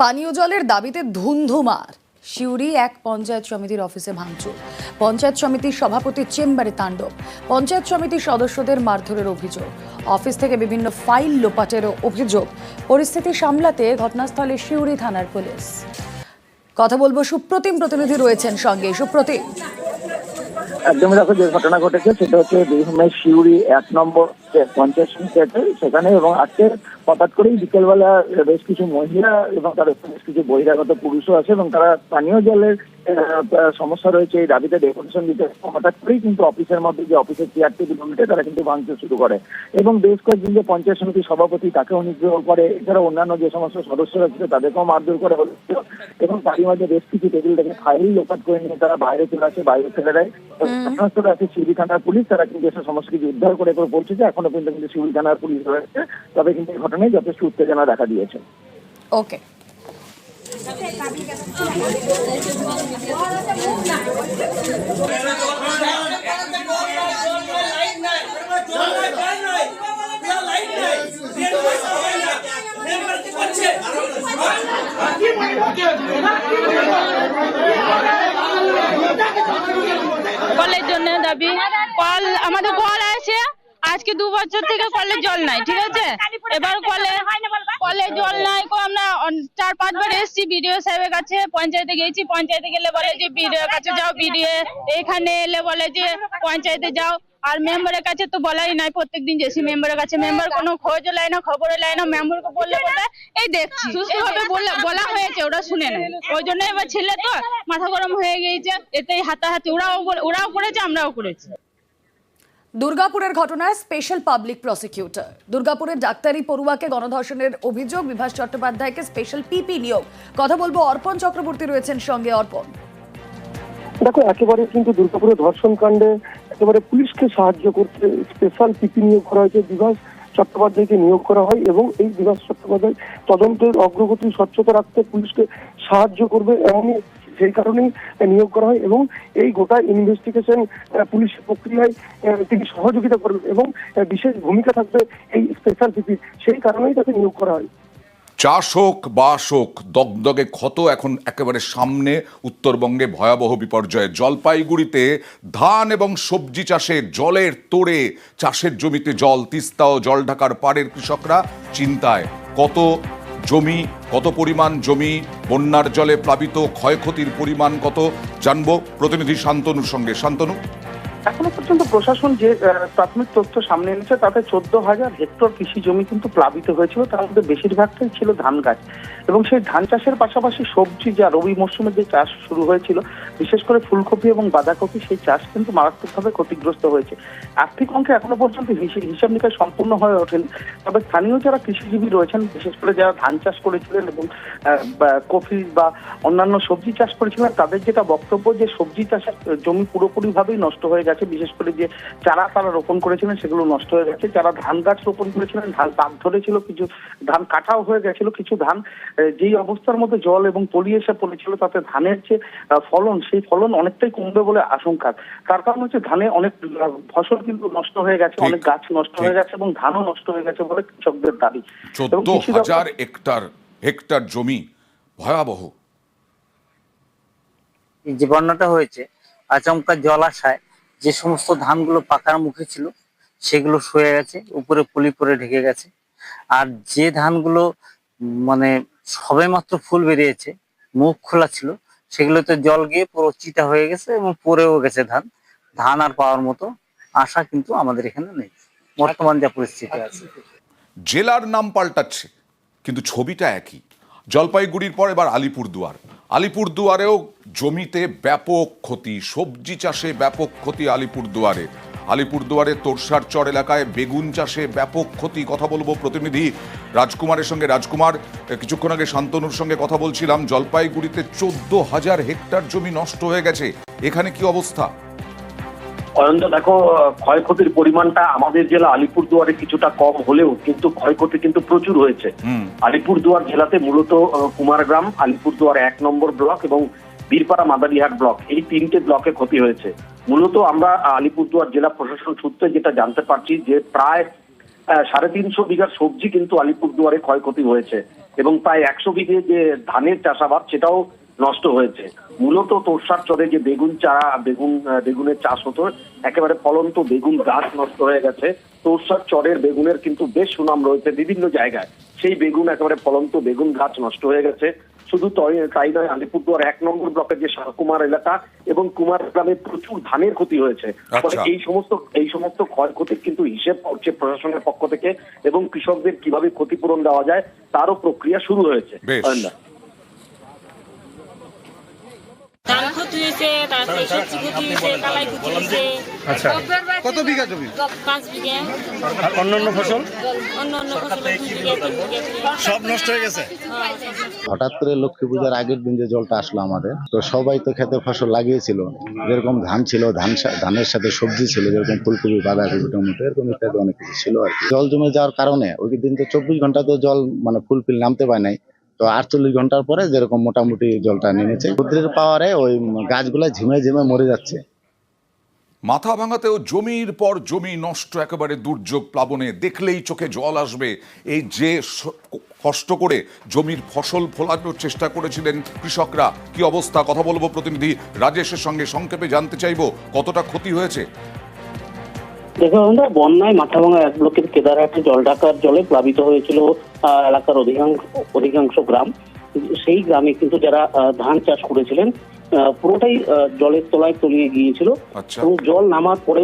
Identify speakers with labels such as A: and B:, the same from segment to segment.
A: পানীয় জলের দাবিতে ধুন্ধুমার। সিউড়ি এক পঞ্চায়েত সমিতির অফিসে ভাঙচুর। পঞ্চায়েত সমিতির সভাপতির চেম্বারে তাণ্ডব। পঞ্চায়েত সমিতির সদস্যদের মারধরের অভিযোগ। অফিস থেকে বিভিন্ন ফাইল লোপাটেরও অভিযোগ। পরিস্থিতি সামলাতে ঘটনাস্থলে সিউড়ি থানার পুলিশ। কথা বলব সুপ্রতিম প্রতিনিধি রয়েছেন সঙ্গে। সুপ্রতিম।
B: একদমই দেখো, যে ঘটনা ঘটেছে, সেটা হচ্ছে বীরভূমের শিউরি এক নম্বর পঞ্চায়েত সমিতি আছে সেখানে এবং আজকে হঠাৎ করেই বিকেলবেলা বেশ কিছু মহিলা এবং তার বেশ কিছু বহিরাগত পুরুষও আছে এবং তারা পানীয় জলের সমস্যা রয়েছে এই দাবিতে ডেপুটেশন দিতে হঠাৎ করেই কিন্তু অফিসের মধ্যে যে অফিসের চেয়ার টেবিল উল্টে তারা কিন্তু ভাঙচুর শুরু করে এবং বেশ কয়েকদিন যে পঞ্চায়েত সমিতির সভাপতি তাকেও নিগ্রহ করে এছাড়া অন্যান্য যে সমস্ত সদস্যরা ছিল তাদেরকেও মারধর করে হচ্ছিল এবং তারই মাঝে বেশ কিছু টেবিল থেকে ফাইল লোপাট করে নিয়ে তারা বাইরে চলে আসে বাইরে ফেলে দেয়। ঘটনাস্থলে আছে শিউরি থানার পুলিশ তারা কিন্তু এসে সমস্ত কিছু উদ্ধার করে করে পৌঁছেছে এখনও পর্যন্ত কিন্তু শিউরি থানার পুলিশ রয়েছে তবে কিন্তু এই ঘটনায় যথেষ্ট উত্তেজনা দেখা দিয়েছে।
A: ওকে।
C: কলের জন্য দাবি কল আমাদের কল আছে। আজকে দু বছর থেকে কলে জল নাই, ঠিক আছে? এবার কলে কলে জল নাই, কো আমরা চার পাঁচবার এসেছি বিডিও সাহেবের কাছে, পঞ্চায়েতে গেছি, পঞ্চায়েতে গেলে বলে যে বিডিও কাছে যাও, বিডিও এখানে এলে বলে যে পঞ্চায়েতে যাও, আর মেম্বারের কাছে তো বলাই নাই প্রত্যেকদিন যেছি মেম্বারের কাছে, মেম্বার কোনো খোঁজ লাই না খবর লাই না, মেম্বার মেম্বারকে বললে বলে এই দেখছি সুস্থভাবে বলা বলা হয়েছে, ওরা শুনে না ওই জন্য এবার ছেলে তো মাথা গরম হয়ে গিয়েছে, এতেই হাতাহাতি, ওরাও ওরাও করেছে, আমরাও করেছি।
A: দুর্গাপুরের ঘটনায় স্পেশাল পাবলিক প্রসিকিউটর দুর্গাপুরের ডাক্তারি পড়ুয়াকে গণধর্ষণের অভিযোগ, বিভাস চট্টোপাধ্যায়কে স্পেশাল পিপি নিয়োগ। কথা বলব অর্পণ চক্রবর্তী রয়েছেন সঙ্গে, অর্পণ।
D: দেখো, একেবারে কিন্তু দুর্গাপুরে ধর্ষণ কাণ্ডে একেবারে পুলিশকে সাহায্য করতে স্পেশাল পিপি নিয়োগ করা হয়েছে। বিভাস চট্টোপাধ্যায়কে নিয়োগ করা হয় এবং এই বিভাস চট্টোপাধ্যায় তদন্তের অগ্রগতি স্বচ্ছতা রাখতে পুলিশকে সাহায্য করবে। এমনই সেই কারণেই নিয়োগ করা হয় এবং এই গোটা ইনভেস্টিগেশন পুলিশের প্রক্রিয়ায় তিনি সহযোগিতা করবেন এবং বিশেষ ভূমিকা থাকবে এই স্পেশাল পিপি সেই কারণেই তাকে নিয়োগ করা হয়।
E: চাষ হোক হোক দগদগে ক্ষত এখন একেবারে সামনে, উত্তরবঙ্গে ভয়াবহ বিপর্যয়ে। জলপাইগুড়িতে ধান এবং সবজি চাষে জলের তোড়ে, চাষের জমিতে জল, তিস্তা ও জল ঢাকার পাড়ের কৃষকরা চিন্তায়। কত জমি, কত পরিমাণ জমি, বন্যার জলে প্লাবিত ক্ষয়ক্ষতির পরিমাণ কত, জানব। প্রতিনিধি শান্তনুর সঙ্গে। শান্তনু?
F: এখনও পর্যন্ত প্রশাসন যে প্রাথমিক তথ্য সামনে এনেছে, তাতে চোদ্দ হাজার হেক্টর কৃষি জমি কিন্তু প্লাবিত হয়েছিল, তার মধ্যে বেশিরভাগটাই ছিল ধান গাছ। এবং সেই ধান চাষের পাশাপাশি সবজি, যা রবি মরশুমে যে চাষ শুরু হয়েছিল, বিশেষ করে ফুলকপি এবং বাঁধাকপি, সেই চাষ কিন্তু মারাত্মকভাবে ক্ষতিগ্রস্ত হয়েছে। আর্থিক অঙ্কে এখনও পর্যন্ত হিসে- হিসাব নিকাশ সম্পূর্ণ হয়ে ওঠেনি, তবে স্থানীয় যারা কৃষিজীবী রয়েছেন, বিশেষ করে যারা ধান চাষ করেছিলেন এবং কফি বা অন্যান্য সবজি চাষ করেছিলেন, তাদের যেটা বক্তব্য যে সবজি চাষের জমি পুরোপুরিভাবেই নষ্ট হয়ে গেছে বিশেষ করে যে চারা তারা রোপণ করেছিলেন সেগুলো নষ্ট হয়ে গেছে। যারা ধান গাছ রোপণ করেছিলেন ধান দাগ ধরেছিল কিছু ধান কাটাও হয়ে গেছিল কিছু ধান যেই অবস্থার মধ্যে জল এবং পলি এসে পড়েছিল তাতে ধানের যে ফলন সেই ফলন অনেকটাই কমবে বলে আশঙ্কা তার কারণ হচ্ছে ধানে অনেক ফসল কিন্তু নষ্ট হয়ে গেছে অনেক গাছ নষ্ট হয়ে গেছে এবং ধানও নষ্ট হয়ে গেছে বলে কৃষকদের দাবি।
E: চোদ্দ হাজার হেক্টর হেক্টর জমি ভয়াবহ।
G: যে বন্যাটা হয়েছে আচমকা জল আসায় যে সমস্ত ধানগুলো পাকার মুখে ছিল, সেগুলো সয়ে গেছে, উপরে পলি পরে ঢেকে গেছে। আর যে ধানগুলো মানে সবে মাত্র ফুল বেরিয়েছে, মুখ খোলা ছিল, সেগুলোতে জল গিয়ে পুরো চিটা হয়ে গেছে এবং পড়েও গেছে ধান। ধান আর পাওয়ার মতো আশা কিন্তু আমাদের এখানে নেই। বর্তমান যা পরিস্থিতি আছে।
E: জেলার নাম পাল্টাচ্ছে, কিন্তু ছবিটা একই। জলপাইগুড়ির পর এবার আলিপুরদুয়ার। আলিপুরদুয়ারেও জমিতে ব্যাপক ক্ষতি, সবজি চাষে ব্যাপক ক্ষতি আলিপুরদুয়ারে। আলিপুরদুয়ারে তোরসার চর এলাকায় বেগুন চাষে ব্যাপক ক্ষতি কথা বলব প্রতিনিধি রাজকুমারের সঙ্গে। রাজকুমার, কিছুক্ষণ আগে শান্তনুর সঙ্গে কথা বলছিলাম, জলপাইগুড়িতে চোদ্দ হাজার হেক্টর জমি নষ্ট হয়ে গেছে। এখানে কি অবস্থা?
H: অয়ন্ত দেখো ক্ষয়ক্ষতির পরিমাণটা আমাদের জেলা আলিপুরদুয়ারে কিছুটা কম হলেও কিন্তু ক্ষয়ক্ষতি কিন্তু প্রচুর হয়েছে। আলিপুরদুয়ার জেলাতে মূলত কুমারগ্রাম আলিপুরদুয়ার এক নম্বর ব্লক এবং বীরপাড়া মাদারিহাট ব্লক এই তিনটে ব্লকে ক্ষতি হয়েছে। মূলত আমরা আলিপুরদুয়ার জেলা প্রশাসন সূত্রে যেটা জানতে পারছি যে প্রায় সাড়ে তিনশো বিঘা সবজি কিন্তু আলিপুরদুয়ারে ক্ষয়ক্ষতি হয়েছে এবং প্রায় একশো বিঘে যে ধানের চাষাবাদ সেটাও নষ্ট হয়েছে। মূলত তোরসার চরে যে বেগুন চারা বেগুন বেগুনের চাষ হতো একেবারে ফলন্ত বেগুন গাছ নষ্ট হয়ে গেছে। তোরসার চরের বেগুনের কিন্তু বেশ সুনাম রয়েছে বিভিন্ন জায়গায়। সেই বেগুন একেবারে ফলন্ত বেগুন গাছ নষ্ট হয়ে গেছে। শুধু তাই নয় আলিপুরদুয়ার এক নম্বর ব্লকের যে শাহকুমার এলাকা এবং কুমার গ্রামে প্রচুর ধানের ক্ষতি হয়েছে। ফলে
E: আচ্ছা।
H: এই সমস্ত এই সমস্ত ক্ষয়ক্ষতির কিন্তু হিসেব করছে প্রশাসনের পক্ষ থেকে এবং কৃষকদের কীভাবে ক্ষতিপূরণ দেওয়া যায় তারও প্রক্রিয়া শুরু হয়েছে।
I: ধান ক্ষতি হয়েছে তারপরে সবজি ক্ষতি হয়েছে কালাই ক্ষতি হয়েছে
J: আচ্ছা। কত বিঘা জমি?
I: পাঁচ বিঘা।
J: আর অন্যান্য ফসল?
I: অন্য অন্য ফসল দুই বিঘা তিন বিঘা
J: সব নষ্ট হয়ে গেছে।
K: হঠাৎ করে লক্ষ্মী পূজার আগের দিন যে জলটা আসলো আমাদের তো সবাই তো খেতে ফসল লাগিয়েছিল। যেরকম ধান ছিল ধান ধানের সাথে সবজি ছিল যেরকম ফুলকপি বাঁধাকপি টমেটো এরকম ইত্যাদি অনেক কিছু ছিল আর জল জমে যাওয়ার কারণে ওই দিন তো চব্বিশ ঘণ্টা তো জল মানে ফুলফিল নামতে পায় নাই। তো আটচল্লিশ ঘণ্টার পরে যেরকম মোটামুটি জলটা নেমেছে, রুদ্রের পাওয়ারে ওই গাছগুলো ঝিমে ঝিমে মরে যাচ্ছে।
E: মাথা ভাঙাতেও জমির পর জমি নষ্ট, একেবারে দুর্যোগ প্লাবনে। দেখলেই চোখে জল আসবে। এই যে কষ্ট করে জমির ফসল ফলানোর চেষ্টা করেছিলেন কৃষকরা, কি অবস্থা? কথা বলব প্রতিনিধি রাজেশের সঙ্গে। সংক্ষেপে জানতে চাইব, কতটা ক্ষতি হয়েছে?
F: দেখুন বন্যায় মাথাভাঙা এক ব্লকের কেদারহাটে জল ঢাকার জলে প্লাবিত হয়েছিল এলাকার অধিকাংশ অধিকাংশ গ্রাম। সেই গ্রামে কিন্তু যারা ধান চাষ করেছিলেন পুরোটাই জলের তলায় তলিয়ে গিয়েছিল।
E: আচ্ছা।
F: এবং জল নামার পরে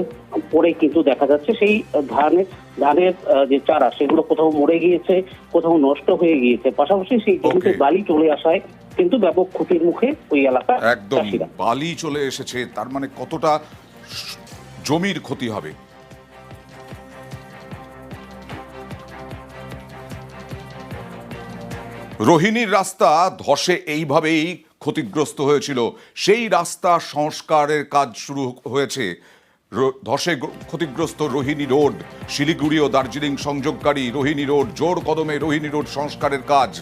F: পরে কিন্তু দেখা যাচ্ছে সেই ধানের ধানের যে চারা সেগুলো কোথাও মরে গিয়েছে কোথাও নষ্ট হয়ে গিয়েছে। পাশাপাশি সেই জমিতে বালি চলে আসায় কিন্তু ব্যাপক ক্ষতির মুখে ওই এলাকার
E: একদম। বালি চলে এসেছে তার মানে কতটা জমির ক্ষতি হবে? রোহিণীর রাস্তা ধসে এইভাবেই ক্ষতিগ্রস্ত হয়েছিল। সেই রাস্তা সংস্কারের কাজ শুরু হয়েছে। রো- ধসে ক্ষতিগ্রস্ত রোহিণী রোড শিলিগুড়ি ও দার্জিলিং সংযোগকারী রোহিণী রোড জোর কদমে রোহিণী রোড সংস্কারের কাজ।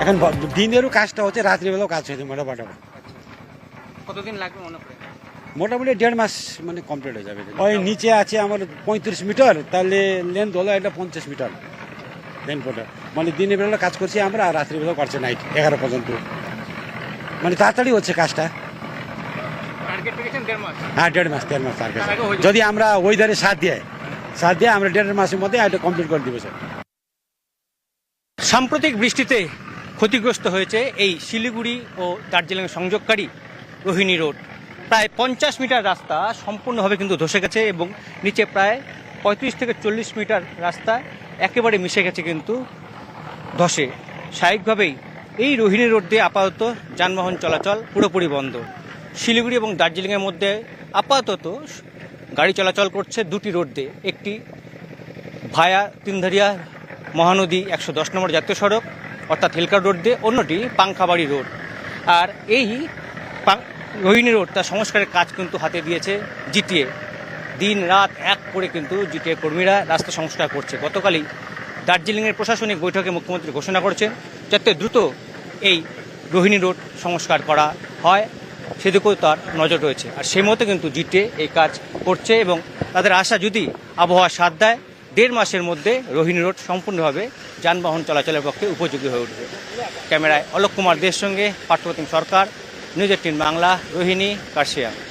J: এখন দিনেরও কাজটা হচ্ছে রাত্রিবেলাও কাজ হয়েছে মোটামুটি।
G: কতদিন লাগবে মনে করে?
J: মোটামুটি দেড় মাস মানে কমপ্লিট হয়ে যাবে ওই নিচে আছে আমার পঁয়ত্রিশ মিটার তাহলে লেন্থ হলো এটা পঞ্চাশ মিটার। লেন পোটার মানে দিনের বেলা কাজ করছি আমরা আর রাত্রিবেলাও করছে নাইট এগারো পর্যন্ত। মানে তাড়াতাড়ি হচ্ছে কাজটা। হ্যাঁ দেড় মাস দেড় মাস টার্গেট যদি আমরা ওয়েদারে সাথ দিয়ে সাথ দিয়ে আমরা দেড় মাসের মধ্যে এটা কমপ্লিট করে দিব স্যার
L: সাম্প্রতিক বৃষ্টিতে ক্ষতিগ্রস্ত হয়েছে এই শিলিগুড়ি ও দার্জিলিং সংযোগকারী রোহিণী রোড। প্রায় পঞ্চাশ মিটার রাস্তা সম্পূর্ণভাবে কিন্তু ধসে গেছে এবং নিচে প্রায় পঁয়ত্রিশ থেকে চল্লিশ মিটার রাস্তা একেবারে মিশে গেছে কিন্তু ধসে। স্বাভাবিকভাবেই এই রোহিণী রোড দিয়ে আপাতত যানবাহন চলাচল পুরোপুরি বন্ধ। শিলিগুড়ি এবং দার্জিলিংয়ের মধ্যে আপাতত গাড়ি চলাচল করছে দুটি রোড দিয়ে। একটি ভায়া তিনধারিয়া মহানদী একশো দশ নম্বর জাতীয় সড়ক, অর্থাৎ হিলকা রোড দিয়ে, অন্যটি পাংখাবাড়ি রোড। আর এই রোহিণী রোড, তার সংস্কারের কাজ কিন্তু হাতে দিয়েছে জিটিএ। দিন রাত এক করে কিন্তু জিটিএ কর্মীরা রাস্তা সংস্কার করছে। গতকালই দার্জিলিংয়ের প্রশাসনিক বৈঠকে মুখ্যমন্ত্রী ঘোষণা করেছেন যাতে দ্রুত এই রোহিণী রোড সংস্কার করা হয়। সেদিকেও তার নজর রয়েছে। আর সেই মতো কিন্তু জিটিএ এই কাজ করছে এবং তাদের আশা যদি আবহাওয়া সাথ দেয়, দেড় মাসের মধ্যে রোহিণী রোড সম্পূর্ণভাবে যানবাহন চলাচলের পক্ষে উপযোগী হয়ে উঠবে। ক্যামেরায় অলোক কুমার দের সঙ্গে পার্থপ্রতিম সরকার। News eighteen Bangla Rohini Kurseong